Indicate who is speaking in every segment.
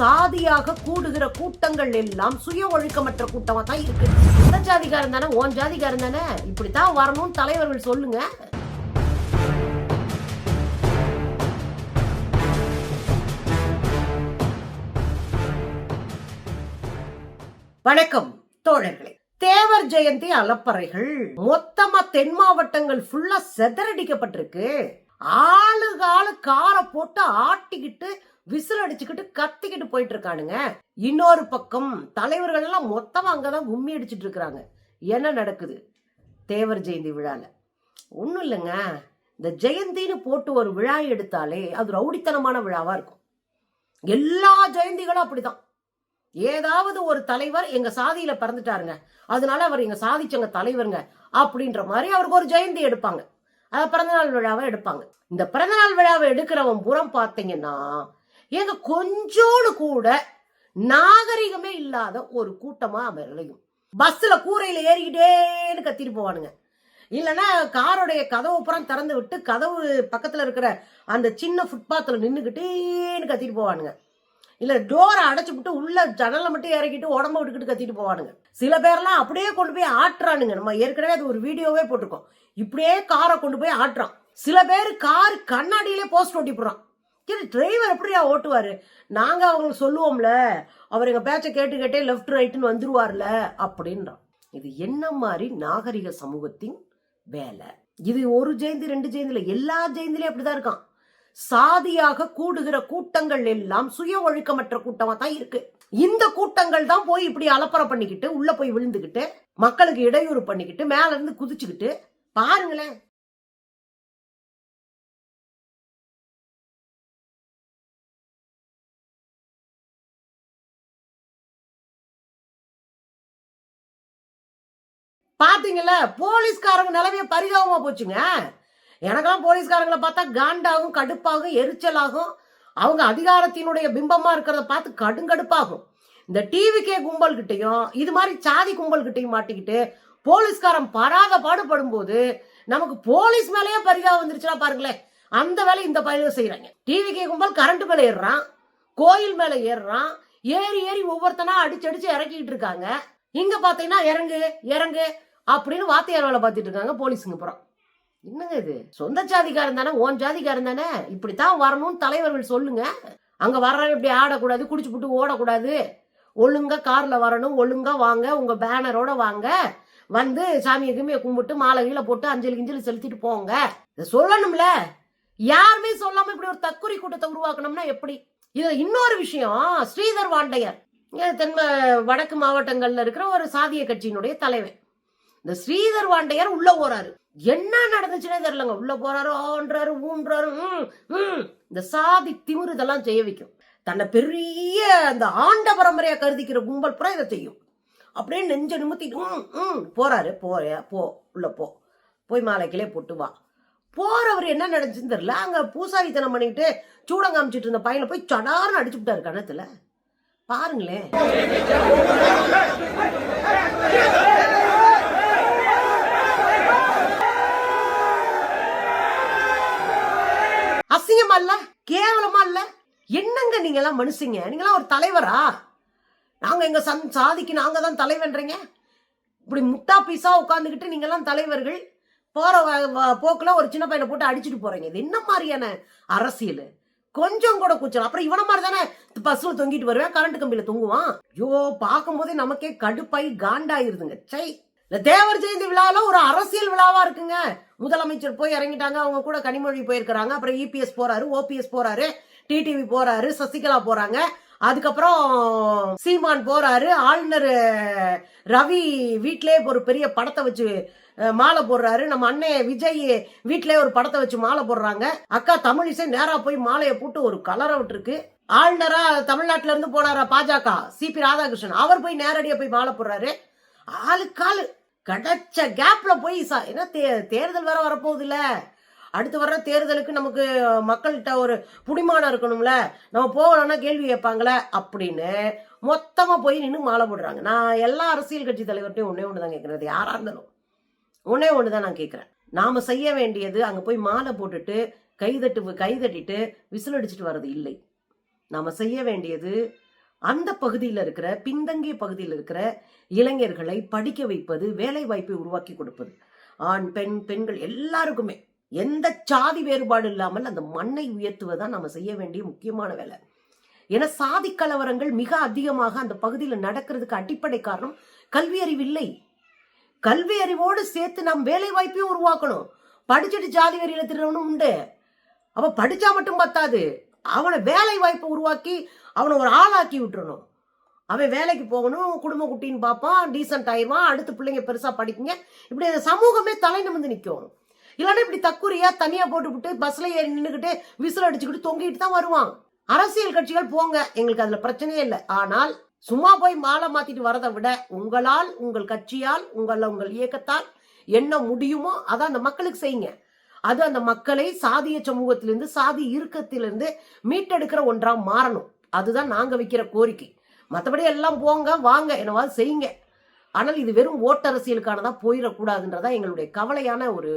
Speaker 1: சாதியாக கூடுகிற கூட்டங்கள் எல்லாம் சுய ஒழுக்கமற்ற கூட்டமா தான் இருக்கு. இந்த ஜாதிகாரன் தானே ஓன் ஜாதிகாரன் தானே? இப்படித்தான் வரணும்னு தலைவர்கள் சொல்லுங்க. வணக்கம் தோழர்களே. தேவர் ஜெயந்தி அலப்பறைகள் மொத்தமா தென் மாவட்டங்கள் ஃபுல்லா செதறடிக்கப்பட்டிருக்கு. ஆளுக்கு ஆளு காரை போட்டு ஆட்டிக்கிட்டு விசில் அடிச்சுக்கிட்டு கத்திக்கிட்டு போயிட்டு இருக்கானுங்க இன்னொரு பக்கம் தலைவர்கள் எல்லாம் மொத்தமா அங்கதான் கும்மி அடிச்சுட்டு இருக்கிறாங்க என்ன நடக்குது? தேவர் ஜெயந்தி விழால. ஒன்றும் இல்லைங்க. இந்த ஜெயந்தின்னு போட்டு ஒரு விழா எடுத்தாலே அது ரவுடித்தனமான விழாவா இருக்கும். எல்லா ஜெயந்திகளும் அப்படிதான். ஏதாவது ஒரு தலைவர் எங்க சாதியில பிறந்துட்டாருங்க. அதனால அவர் எங்க சாதிச்சங்க தலைவருங்க அப்படின்ற மாதிரி அவருக்கு ஒரு ஜெயந்தி எடுப்பாங்க. அத பிறந்தநாள் விழாவை எடுப்பாங்க. இந்த பிறந்தநாள் விழாவை எடுக்கிறவன் புறம் பார்த்தீங்கன்னா எங்க கொஞ்சோடு கூட நாகரிகமே இல்லாத ஒரு கூட்டமா அவன் விளையும் பஸ்ல கூரையில ஏறிக்கிட்டேன்னு கத்திட்டு போவானுங்க. இல்லைன்னா காரோடைய கதவு புறம் திறந்து விட்டு கதவு பக்கத்துல இருக்கிற அந்த சின்ன ஃபுட்பாத்தில் நின்றுக்கிட்டேன்னு கத்திட்டு போவானுங்க. இல்லை டோரை அடைச்சி விட்டு உள்ள ஜன்னலை மட்டும் இறக்கிட்டு உடம்ப விட்டுக்கிட்டு கத்திட்டு போவானுங்க. சில பேர்லாம் அப்படியே கொண்டு போய் ஆட்டுறானுங்க. நம்ம ஏற்கனவே அது ஒரு வீடியோவே போட்டிருக்கோம். இப்படியே காரை கொண்டு போய் ஆட்டுறான். சில பேர் கார் கண்ணாடியிலே போஸ்ட் ஓட்டி போடுறான் சரி டிரைவர் எப்படியா ஓட்டுவார்? நாங்கள் அவங்களுக்கு சொல்லுவோம்ல அவர் எங்கள் பேச்சை கேட்டு கேட்டே லெஃப்ட் ரைட்டுன்னு வந்துருவார்ல அப்படின்றான். இது என்ன மாதிரி நாகரிக சமூகத்தின் வேலை? இது ஒரு ஜெயந்தி ரெண்டு ஜெயந்தியில் எல்லா ஜெயந்திலையும் அப்படிதான் இருக்கான். சாதியாக கூடுகிற கூட்டங்கள் எல்லாம் சுய ஒழுக்கமற்ற கூட்டமா தான் இருக்கு. இந்த கூட்டங்கள் தான் போய் இப்படி அலப்பறை பண்ணிக்கிட்டு உள்ள போய் விழுந்துக்கிட்டு மக்களுக்கு இடையூறு பண்ணிக்கிட்டு மேல இருந்து குதிச்சுக்கிட்டு பாருங்களேன். பாத்தீங்களா? போலீஸ்காரங்க நிலைமைய பரிதாபமா போச்சுங்க. எனக்கெல்லாம் போலீஸ்காரங்களை பார்த்தா காண்டாகும் கடுப்பாகும் எரிச்சலாகும். அவங்க அதிகாரத்தினுடைய பிம்பமாக இருக்கிறத பார்த்து கடுங்கடுப்பாகும் இந்த டிவிகே கும்பல்கிட்டையும் இது மாதிரி சாதி கும்பல்கிட்டையும் மாட்டிக்கிட்டு போலீஸ்காரன் பராத பாடுபடும் போது நமக்கு போலீஸ் மேலேயே பரிதா வந்துருச்சுன்னா பாருங்களேன். அந்த வேலை இந்த பயில செய்யறாங்க டிவிகே கும்பல் கரண்ட் மேலே ஏறுறான். கோயில் மேலே ஏறுறான். ஏறி ஏறி ஒவ்வொருத்தனா அடிச்சு அடிச்சு இறக்கிட்டு இருக்காங்க. இங்க பாத்தீங்கன்னா இறங்கு இறங்கு அப்படின்னு வாத்தியார் வேலை பார்த்துட்டு இருக்காங்க. போலீஸுங்க புறம். என்னங்க இது? சொந்த ஜாதிக்காரன் தானே ஓன் ஜாதிக்காரன் தானே? இப்படித்தான் வரணும்னு தலைவர்கள் சொல்லுங்க. அங்க வர்றவன் இப்படி ஆடக்கூடாது குடிச்சு புட்டு ஓடக்கூடாது. ஒழுங்கா கார்ல வரணும் ஒழுங்கா வாங்க உங்க பேனரோட வாங்க. வந்து சாமியை கிமியை கும்பிட்டு மாலை கீழே போட்டு அஞ்சலி கிஞ்சலி செலுத்திட்டு போங்க. இதை சொல்லணும்ல. யாருமே சொல்லாம இப்படி ஒரு தக்குறி கூட்டத்தை உருவாக்கணும்னா எப்படி? இதுல இன்னொரு விஷயம். ஸ்ரீதர் வாண்டையர். தென் வடக்கு மாவட்டங்கள்ல இருக்கிற ஒரு சாதிய கட்சியினுடைய தலைவன் இந்த ஸ்ரீதர் வாண்டையர் உள்ள போறாரு. என்ன நடந்துச்சுன்னே தெரியலங்க. உள்ள போறாரு ஆன்றாரு ஊன்றாரு ம், ம். இந்த சாதி திமிரு இதெல்லாம் செய்ய வைக்கும். தன்னை பெரிய அந்த ஆண்ட பரம்பரையா கருதிக்கிற கும்பல் புறம் இதை செய்யும். அப்படியே நெஞ்ச நிமித்தி ம், ம், போறாரு போய போ உள்ள போ. போய் மாலைக்கிலே போட்டு வா. போறவர் என்ன நடந்துச்சுன்னு தெரியல. அங்க பூசாரித்தனம் பண்ணிட்டு சூடம் காமிச்சிட்டு இருந்த பையனை போய் சடார்னு அடிச்சு விட்டாரு கணத்துல பாருங்களேன் அசிங்கமா இல்ல கேவலமா இல்ல? என்னங்க நீங்க எல்லாம் மனுஷங்க? நீங்க எல்லாம் ஒரு தலைவரா? நாங்க எங்க சந் சாதிக்கு நாங்க தான் தலைவன்றீங்க? இப்படி முட்டா பீஸா உட்காந்துக்கிட்டு நீங்க எல்லாம் தலைவர்கள் போற வ- போக்குல ஒரு சின்ன பையனை போட்டு அடிச்சுட்டு போறீங்க. இது என்ன மாதிரியான அரசியல்? கொஞ்சம் கூட கூச்சல். அப்புறம் இவன மாதிரி தானே பஸ்ல தொங்கிட்டு வருவேன் கரண்ட் கம்பியில தொங்குவான்? ஐயோ பார்க்கும்போதே நமக்கே கடுப்பாய் காண்டாயிருதுங்க. சை இந்த தேவர் ஜெயந்தி விழால ஒரு அரசியல் விழாவா இருக்குங்க. முதலமைச்சர் போய் இறங்கிட்டாங்க அவங்க கூட கனிமொழி போயிருக்கிறாங்க அப்புறம் இபிஎஸ் போறாரு ஓபிஎஸ் போறாரு டிடிவி போறாரு சசிகலா போறாங்க. அதுக்கப்புறம் சீமான் போறாரு ஆளுநர் ரவி வீட்டிலே ஒரு பெரிய படத்தை வச்சு மாலை போடுறாரு. நம்ம அண்ணன் விஜய் வீட்டிலே ஒரு படத்தை வச்சு மாலை போடுறாங்க. அக்கா தமிழிசை நேரா போய் மாலையை போட்டு ஒரு கலரை விட்டுருக்கு ஆளுநரா தமிழ்நாட்டுல இருந்து போனாரா பாஜக சிபி ராதாகிருஷ்ணன். அவர் போய் நேரடியா போய் மாலை போடுறாரு. ஆளுக்காளு கிடைச்ச கேப்ல போய் சா என்ன தே- தேர்தல் வேற வரப்போகுது இல்ல அடுத்து வர்ற தேர்தலுக்கு நமக்கு மக்கள்கிட்ட ஒரு புடிமானம் இருக்கணும்ல? நம்ம போகணும்னா கேள்வி கேட்பாங்களே? அப்படின்னு மொத்தமா போய் நின்று மாலை போடுறாங்க. நான் எல்லா அரசியல் கட்சி தலைவர்கிட்டையும் ஒன்றே ஒன்று தான் கேட்கறது யாரா இருந்தாலும். ஒன்றே ஒன்று தான் நான் கேட்குறேன் நாம செய்ய வேண்டியது அங்கே போய் மாலை போட்டுட்டு கைதட்டு கைதட்டிட்டு விசில் அடிச்சிட்டு வர்றது இல்லை. நாம செய்ய வேண்டியது அந்த பகுதியில் இருக்கிற பின்தங்கிய பகுதியில் இருக்கிற இளைஞர்களை படிக்க வைப்பது வேலை வாய்ப்பை உருவாக்கி கொடுப்பது. ஆண் பெண் பெண்கள் எல்லாருக்குமே எந்த சாதி வேறுபாடு இல்லாமல் அந்த மண்ணை உயர்த்துவதான் நம்ம செய்ய வேண்டிய முக்கியமான வேலை. ஏன்னா சாதி கலவரங்கள் மிக அதிகமாக அந்த பகுதியில் நடக்கிறதுக்கு அடிப்படை காரணம் கல்வி அறிவு இல்லை. கல்வி அறிவோடு சேர்த்து நாம் வேலை வாய்ப்பையும் உருவாக்கணும். படிச்சுட்டு ஜாதி வெறியில திருடணும் உண்டு. அவன் படிச்சா மட்டும் பத்தாது. அவனை வேலை வாய்ப்பை உருவாக்கி அவனை ஒரு ஆளாக்கி விட்டுறணும். அவன் வேலைக்கு போகணும் குடும்ப குட்டின்னு பார்ப்பான் டீசென்ட் ஆயிடுவான் அடுத்து பிள்ளைங்க பெருசாக படிக்குங்க. இப்படி அந்த சமூகமே தலை நிமிர்ந்து நிற்கும் இல்லைன்னா இப்படி தக்குரியா தனியாக போட்டுவிட்டு பஸ்ல ஏறி நின்றுக்கிட்டு விசில் அடிச்சுக்கிட்டு தொங்கிட்டு தான் வருவான். அரசியல் கட்சிகள் போங்க எங்களுக்கு அதில் பிரச்சனையே இல்லை. ஆனால் சும்மா போய் மாலை மாற்றிட்டு வரதை விட உங்களால் உங்கள் கட்சியால் உங்கள் உங்கள் இயக்கத்தால் என்ன முடியுமோ அதான் அந்த மக்களுக்கு செய்யுங்க. அது அந்த மக்களை சாதிய சமூகத்திலிருந்து சாதி இறுக்கத்திலிருந்து மீட்டெடுக்கிற ஒன்றா மாறணும். அதுதான் நாங்க வைக்கிற கோரிக்கை. மற்றபடி எல்லாம் போங்க வாங்க என்னவாது செய்யுங்க. ஆனால் இது வெறும் ஓட்டரசியலுக்கானதா போயிடக்கூடாதுன்றதா எங்களுடைய கவலையான ஒரு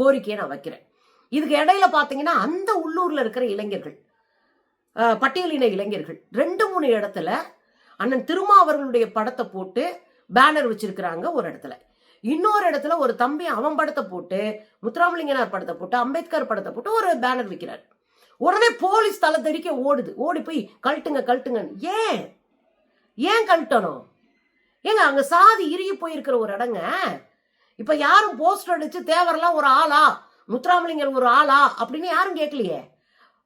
Speaker 1: கோரிக்கையை நான் வைக்கிறேன். இதுக்கு இடையில பாத்தீங்கன்னா அந்த உள்ளூர்ல இருக்கிற இளைஞர்கள் பட்டியலின இளைஞர்கள் ரெண்டு மூணு இடத்துல அண்ணன் திருமாவர்களுடைய படத்தை போட்டு பேனர் வச்சிருக்கிறாங்க ஒரு இடத்துல. இன்னொரு இடத்துல ஒரு தம்பி அவன் படத்தை போட்டு முத்துராமலிங்கனார் படத்தை போட்டு அம்பேத்கர் படத்தை போட்டு ஒரு பேனர் விற்கிறார் உடனே போலீஸ் தலை தெறிக்க ஓடுது. ஓடி போய் கழட்டுங்க கழட்டுங்க. ஏன்? ஏன் கழட்டணும்? ஏங்க அங்க சாதி இறுகி போயிருக்கிற ஒரு இடங்க. இப்ப யாரும் போஸ்டர் அடிச்சு தேவரெல்லாம் ஒரு ஆளா? முத்துராமலிங்கர் ஒரு ஆளா? அப்படின்னு யாரும் கேட்கலையே.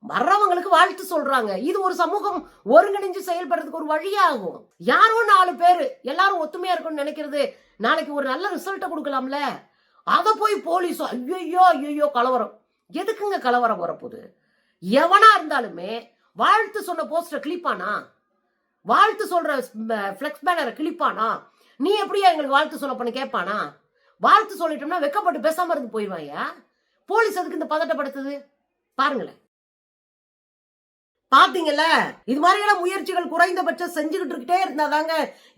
Speaker 1: வர்றவங்களுக்கு வாழ்த்து சொல்றாங்க. இது ஒரு சமூகம் ஒருங்கிணைஞ்சு செயல்படுறதுக்கு ஒரு வழியாகும். யாரோ நாலு பேர் எல்லாரும் ஒத்துமையா இருக்கும்னு நினைக்கிறது நாளைக்கு ஒரு நல்ல ரிசல்ட்டை கொடுக்கலாம்ல? அதை போய் போலீஸோ ஐயோ ஐயோ கலவரம். எதுக்குங்க கலவரம் வரப்போகுது? எவனா இருந்தாலுமே வாழ்த்து சொன்ன போஸ்டரை கிளிப்பானா வாழ்த்து சொல்ற ஃப்ளெக்ஸ் பேனரை கிளிப்பானா நீ எப்படியா எங்களுக்கு வாழ்த்து சொல்ல பண்ண கேட்பானா வாழ்த்து சொல்லிட்டோம்னா வெக்கப்பட்டு பேசாம இருந்து போயிடுவாயா? போலீஸ் அதுக்கு இந்த பதட்டப்படுத்துது? பாருங்களேன். பாத்தீங்கல்ல? இது மாதிரியான முயற்சிகள் குறைந்தபட்சம் செஞ்சுக்கிட்டு இருக்கிட்டே இருந்தாதாங்க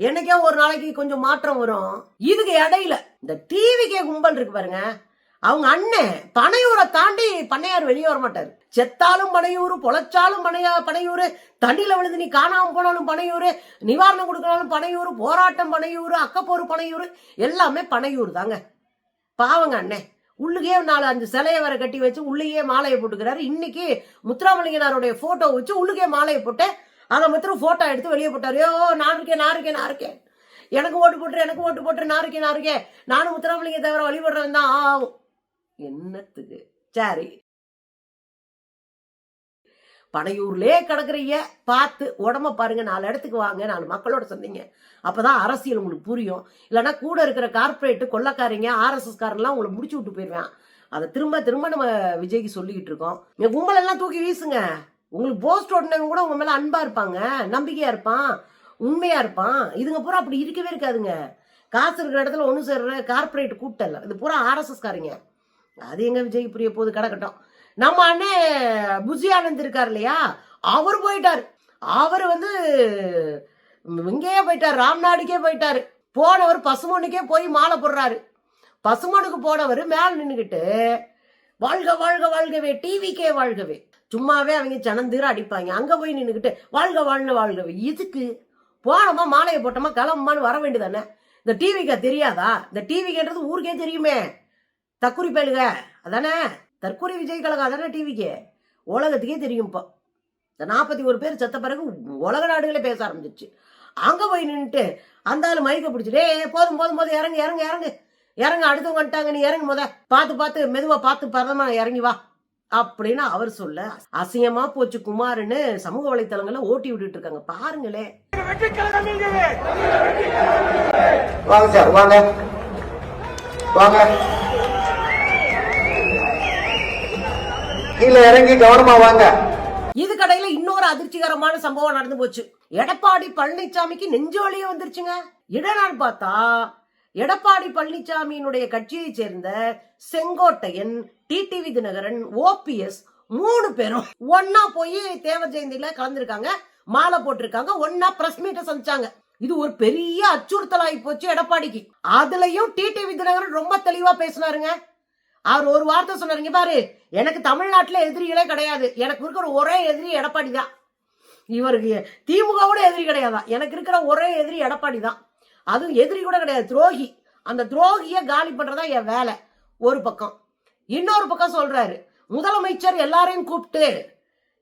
Speaker 1: என்னைக்கே ஒரு நாளைக்கு கொஞ்சம் மாற்றம் வரும். இதுக்கு இடையில இந்த டிவிக்கே கும்பல் இருக்கு பாருங்க. அவங்க அண்ணன் பனையூரை தாண்டி பண்ணையார் வெளியே வர மாட்டாரு. செத்தாலும் பனையூர் பொழைச்சாலும் பனையா பனையூர் தண்ணியில் விழுந்து நீ காணாம போனாலும் பனையூர் நிவாரணம் கொடுக்கணாலும் பனையூர் போராட்டம் பனையூர் அக்கப்போர் பனையூர் எல்லாமே பனையூர் தாங்க பாவங்க அண்ணன் உள்ளுக்கே நாலு அஞ்சு சிலையை வர கட்டி வச்சு உள்ளேயே மாலையை போட்டுக்கிறாரு. இன்னைக்கு முத்துராமலிங்கனாருடைய போட்டோ வச்சு உள்ளுக்கே மாலையை போட்டு அதை மாத்திரம் போட்டோ எடுத்து வெளியே போட்டார். ஓ நான் இருக்கேன் நான் இருக்கேன் நான் இருக்கேன். எனக்கு ஓட்டு போட்டுரு எனக்கு ஓட்டு போட்டுரு நான் இருக்கேன் நான் இருக்கேன். நானும் முத்துராமலிங்க தவிர வழிபடுறேன் தான் ஆகும் என்னத்துக்கு? சரி. பனையூர்லே கிடக்குறீங்க பார்த்து உடம்ப பாருங்க நாலு இடத்துக்கு வாங்க நாலு மக்களோட சொன்னீங்க. அப்போதான் அரசியல் உங்களுக்கு புரியும். இல்லைன்னா கூட இருக்கிற கார்ப்பரேட்டு கொள்ளக்காரங்க ஆர்எஸ்எஸ்காரெல்லாம் உங்களை முடிச்சு விட்டு போயிடுவேன் அதை திரும்ப திரும்ப நம்ம விஜய்க்கு சொல்லிக்கிட்டு இருக்கோம். நீங்க கும்பலெல்லாம் தூக்கி வீசுங்க. உங்களுக்கு போஸ்ட் ஓட்டினவங்க கூட உங்க மேலே அன்பா இருப்பாங்க நம்பிக்கையா இருப்பான் உண்மையா இருப்பான். இதுங்க பூரா அப்படி இருக்கவே இருக்காதுங்க. காசு இருக்கிற இடத்துல ஒன்று சேர்ற கார்ப்பரேட் கூட்டல் இது பூரா ஆர்எஸ்எஸ்காரங்க அது எங்க விஜய் புரிய போகுது கிடக்கட்டும். நம்ம அண்ணன் புஜி ஆனந்த் இருக்கார் இல்லையா? அவர் போயிட்டார். அவர் வந்து இங்கேயே போயிட்டார். ராம்நாடுக்கே போயிட்டாரு. போனவர் பசுமனுக்கே போய் மாலை போடுறாரு. பசுமனுக்கு போனவர் மேல நின்றுக்கிட்டு வாழ்க வாழ்க வாழ்கவே டிவிக்கே வாழ்கவே. சும்மாவே அவங்க ஜனந்தீர அடிப்பாங்க. அங்க போய் நின்றுக்கிட்டு வாழ்க வாழ்க வாழ்கவே. இதுக்கு போனோமா மாலையை போட்டோமா கிளம்புமான்னு வர வேண்டியதானே? இந்த டிவிக்கா தெரியாதா? இந்த டிவிக்கன்றது ஊருக்கே தெரியுமே. தக்குரி பயலுக அதானே? தற்கொலை விஜய் கழகம் டிவிக்கு உலகத்துக்கே தெரியும் இப்போ. இந்த நாற்பத்தி ஒரு பேர் செத்த பிறகு உலக நாடுகளே பேச ஆரம்பிச்சிருச்சு. அங்கே போய் நின்றுட்டு அந்த ஆள் மைக்க பிடிச்சிட்டு ஏ போதும் போதும் போதும் இறங்கு இறங்கு இறங்கு இறங்கு அடுத்தவங்க வந்துட்டாங்க நீ இறங்கு முத. பார்த்து பார்த்து மெதுவாக பார்த்து பரதமா இறங்கி வா. அப்படின்னு அவர் சொல்ல அசிங்கமா போச்சு குமார்னு சமூக வலைத்தளங்களை ஓட்டி விட்டுட்டு இருக்காங்க. பாருங்களே
Speaker 2: வாங்க சார் வாங்க. வாங்க. கீழே இறங்கி கவனமா வாங்க.
Speaker 1: இது கடையில இன்னொரு அதிர்ச்சிகரமான சம்பவம் நடந்து போச்சு. எடப்பாடி பழனிசாமிக்கு நெஞ்சோலியே வந்துருச்சுங்க. இடநாள் பார்த்தா எடப்பாடி பழனிசாமியினுடைய கட்சியை சேர்ந்த செங்கோட்டையன் டிடிவி தினகரன் ஓபிஎஸ் மூணு பேரும் ஒன்னா போய் தேவர் ஜெயந்தியில கலந்துருக்காங்க மாலை போட்டிருக்காங்க ஒன்னா பிரஸ் மீட்டை சந்திச்சாங்க. இது ஒரு பெரிய அச்சுறுத்தலாகி போச்சு எடப்பாடிக்கு. அதுலயும் டிடிவி தினகரன் ரொம்ப தெளிவா பேசினாருங்க. அவர் ஒரு வார்த்தை சொன்னாருங்க பாரு எனக்கு தமிழ்நாட்டில் எதிரிகளே கிடையாது. எனக்கு இருக்கிற ஒரே எதிரி எடப்பாடி தான். இவருக்கு திமுகவோட எதிரி கிடையாதான் எனக்கு இருக்கிற ஒரே எதிரி எடப்பாடி தான். அதுவும் எதிரி கூட கிடையாது. துரோகி. அந்த துரோகியை காலி பண்றதா என் வேலை. ஒரு பக்கம். இன்னொரு பக்கம் சொல்றாரு முதலமைச்சர் எல்லாரையும் கூப்பிட்டு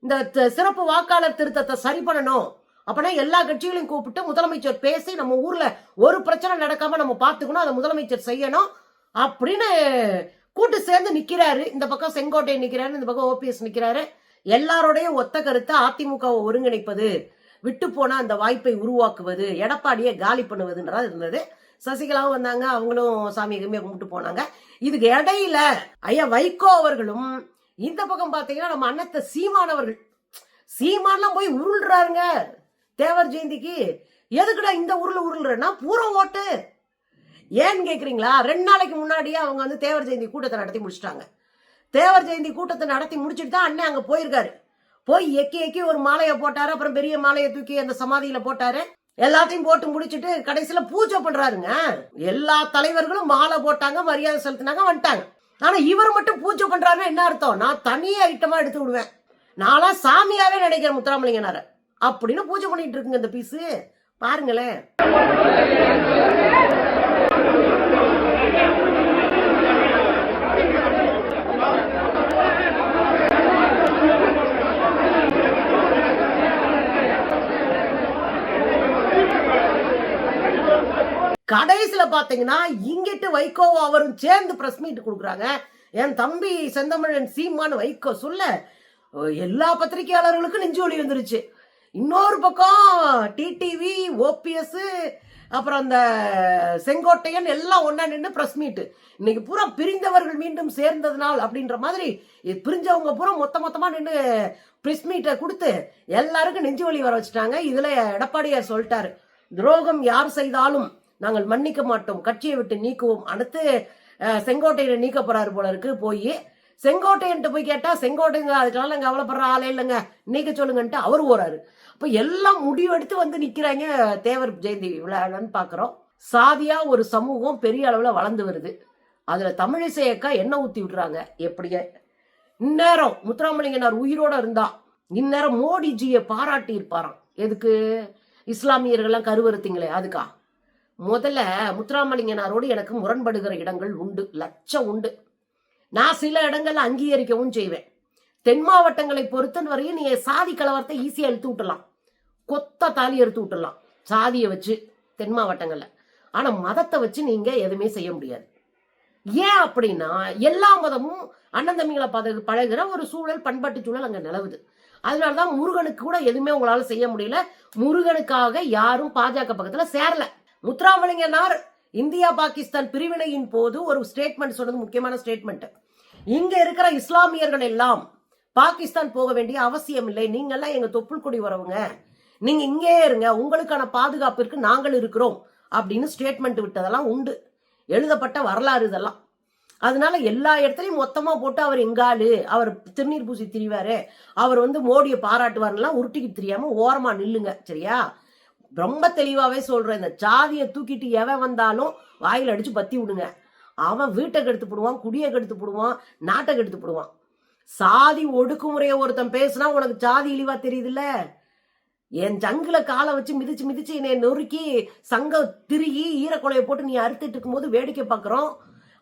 Speaker 1: இந்த த- சிறப்பு வாக்காளர் திருத்தத்தை சரி பண்ணணும். அப்பனா எல்லா கட்சிகளையும் கூப்பிட்டு முதலமைச்சர் பேசி நம்ம ஊர்ல ஒரு பிரச்சனை நடக்காம நம்ம பார்த்துக்கணும். அதை முதலமைச்சர் செய்யணும். அப்படின்னு கூட்டு சேர்ந்து நிக்கிறாரு. இந்த பக்கம் செங்கோட்டை நிக்கிறாரு இந்த பக்கம் ஓபிஎஸ் நிக்கிறாரு. எல்லாரோடையும் ஒத்த கருத்தை அதிமுகவை ஒருங்கிணைப்பது விட்டு போனா அந்த வாய்ப்பை உருவாக்குவது எடப்பாடியை காலி பண்ணுவதுன்றது இருந்தது. சசிகலாவும் வந்தாங்க அவங்களும் சாமி எதுவுமே கும்பிட்டு போனாங்க. இதுக்கு இடையில ஐயா வைகோ அவர்களும் இந்த பக்கம் பாத்தீங்கன்னா நம்ம அன்னத்தை சீமானவர்கள் சீமான்லாம் போய் உருள்றாருங்க. தேவர் ஜெயந்திக்கு. எதுக்குடா இந்த உருள் உருள்றன்னா பூரம் ஓட்டு. ஏன்னு கேட்குறீங்களா ரெண்டு நாளைக்கு முன்னாடியே அவங்க வந்து தேவர் ஜெயந்தி கூட்டத்தை நடத்தி முடிச்சிட்டாங்க. தேவர் ஜெயந்தி கூட்டத்தை நடத்தி முடிச்சுட்டு தான் அண்ணன் அங்கே போயிருக்காரு. போய் எக்கி எக்கி ஒரு மாலையை போட்டாரு அப்புறம் பெரிய மாலையை தூக்கி அந்த சமாதியில போட்டாரு. எல்லாத்தையும் போட்டு முடிச்சுட்டு கடைசியில பூஜை பண்றாருங்க. எல்லா தலைவர்களும் மாலை போட்டாங்க மரியாதை செலுத்தினாங்க வந்துட்டாங்க. ஆனா இவர் மட்டும் பூஜை பண்றாருன்னா என்ன அர்த்தம்? நான் தனி ஐட்டமா எடுத்து விடுவேன். நான்லாம் சாமியாவே நினைக்கிறேன் முத்துராமலிங்கனார. அப்படின்னு பூஜை பண்ணிட்டு இருக்குங்க இந்த பீஸு. பாருங்களேன். கடைசியில் பார்த்தீங்கன்னா இங்கிட்டு வைகோ அவரும் சேர்ந்து ப்ரெஸ் மீட் கொடுக்குறாங்க. என் தம்பி செந்தமிழன் சீமான்னு வைகோ சொல்ல எல்லா பத்திரிகையாளர்களுக்கும் நெஞ்சு வலி வந்துருச்சு. இன்னொரு பக்கம் டிடிவி ஓபிஎஸ் அப்புறம் அந்த செங்கோட்டையன் எல்லாம் ஒன்றா நின்று ப்ரெஸ் மீட்டு இன்னைக்கு பூரா பிரிந்தவர்கள் மீண்டும் சேர்ந்ததுனால் அப்படின்ற மாதிரி பிரிஞ்சவங்க பூரா மொத்த மொத்தமாக நின்று ப்ரெஸ் மீட்டை கொடுத்து எல்லாருக்கும் நெஞ்சு வலி வர வச்சுட்டாங்க. இதில் எடப்பாடியார் சொல்லிட்டாரு துரோகம் யார் செய்தாலும் நாங்கள் மன்னிக்க மாட்டோம் கட்சியை விட்டு நீக்குவோம். அடுத்து அஹ், செங்கோட்டையனை நீக்க போறாரு போல இருக்கு. போய் செங்கோட்டையன்ட்டு போய் கேட்டா செங்கோட்டைங்க அதுக்கெல்லாம் நாங்கள் கவலைப்படுற ஆளே இல்லைங்க. நீக்க சொல்லுங்கன்ட்டு அவர் ஓறாரு அப்போ எல்லாம் முடிவெடுத்து வந்து நிக்கிறாங்க தேவர் ஜெயந்தி விழான்னு பாக்குறோம். சாதியா ஒரு சமூகம் பெரிய அளவுல வளர்ந்து வருது. அதுல தமிழிசை அக்கா என்ன ஊத்தி விடுறாங்க. எப்படியே இந்நேரம் முத்துராமலிங்கனார் உயிரோட இருந்தா இந்நேரம் மோடிஜியை பாராட்டி இருப்பாராம் எதுக்கு? இஸ்லாமியர்கள்லாம் கருவறுத்தீங்களே அதுக்கா? முதல்ல முத்துராமலிங்கனாரோடு எனக்கு முரண்படுகிற இடங்கள் உண்டு லட்சம் உண்டு. நான் சில இடங்கள் அங்கீகரிக்கவும் செய்வேன். தென் மாவட்டங்களை பொறுத்தன் வரையும் நீ சாதி கலவரத்தை ஈஸியாக எடுத்து விட்டலாம் கொத்த தாலி எடுத்து விட்டலாம் சாதியை வச்சு தென் மாவட்டங்களில். ஆனால் மதத்தை வச்சு நீங்க எதுவுமே செய்ய முடியாது. ஏன் அப்படின்னா எல்லா மதமும் அண்ணன் தம்பிகளை பத பழகிற ஒரு சூழல் பண்பாட்டு சூழல் அங்கே நிலவுது. அதனால தான் முருகனுக்கு கூட எதுவுமே உங்களால் செய்ய முடியல. முருகனுக்காக யாரும் பாஜக பக்கத்தில் சேரல. முத்துராமலிங்கனார் இந்தியா பாகிஸ்தான் பிரிவினையின் போது ஒரு ஸ்டேட்மெண்ட் சொன்னது முக்கியமான ஸ்டேட்மெண்ட் இங்க இருக்கிற இஸ்லாமியர்கள் எல்லாம் பாகிஸ்தான் போக வேண்டிய அவசியம் இல்லை. நீங்கெல்லாம் எங்க தொப்புள் குடி வரவங்க நீங்க இங்கே இருங்க. உங்களுக்கான பாதுகாப்பிற்கு நாங்கள் இருக்கிறோம் அப்படின்னு ஸ்டேட்மெண்ட் விட்டதெல்லாம் உண்டு. எழுதப்பட்ட வரலாறு இதெல்லாம். அதனால எல்லா இடத்துலையும் மொத்தமா போட்டு அவர் எங்காலு அவர் திருநீர் பூசி திரிவாரு. அவர் வந்து மோடியை பாராட்டுவார்லாம் உருட்டிக்கிட்டு தெரியாம ஓரமா நில்லுங்க. சரியா? ரொம்ப தெளிவாகவே சொல்கிறேன் இந்த சாதியை தூக்கிட்டு எவன் வந்தாலும் வாயில் அடித்து பத்தி விடுங்க. அவன் வீட்டை கெடுத்து போடுவான் குடியை கெடுத்து போடுவான் நாட்டை கெடுத்து போடுவான். சாதி ஒடுக்குமுறையை ஒருத்தன் பேசுனா உனக்கு சாதி இழிவா தெரியுதுல்ல? என் ஜங்கில் காலை வச்சு மிதிச்சு மிதிச்சு என்னை நொறுக்கி சங்க திருகி ஈரக்குலையை போட்டு நீ அறுத்துட்டு இருக்கும்போது வேடிக்கை பார்க்குறோம்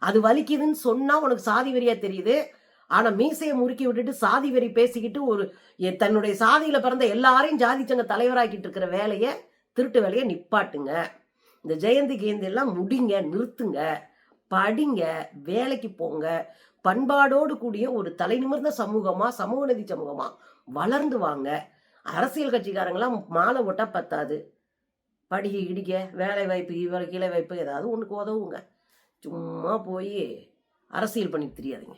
Speaker 1: அது வலிக்குதுன்னு சொன்னால் உனக்கு சாதி வெறியா தெரியுது. ஆனால் மீசையை முறுக்கி விட்டுட்டு சாதி வெறி பேசிக்கிட்டு ஒரு எ- தன்னுடைய சாதியில் பிறந்த எல்லாரையும் ஜாதி சங்க தலைவராக்கிட்டு இருக்கிற வேலையை திருட்டு வேலையை நிப்பாட்டுங்க. இந்த ஜெயந்தி கேந்தி எல்லாம் முடிங்க நிறுத்துங்க படிங்க வேலைக்கு போங்க. பண்பாடோடு கூடிய ஒரு தலை நிமிர்ந்த சமூகமா சமூக நதி சமூகமா வளர்ந்து வாங்க. அரசியல் கட்சிக்காரங்களாம் மாலை போட்டா பத்தாது. படிக்க இடிக்க வேலை வாய்ப்பு இவ்வளோ கீழே வாய்ப்பு ஏதாவது ஒன்றுக்கு உதவுங்க. சும்மா போய் அரசியல் பண்ணி தெரியாதுங்க.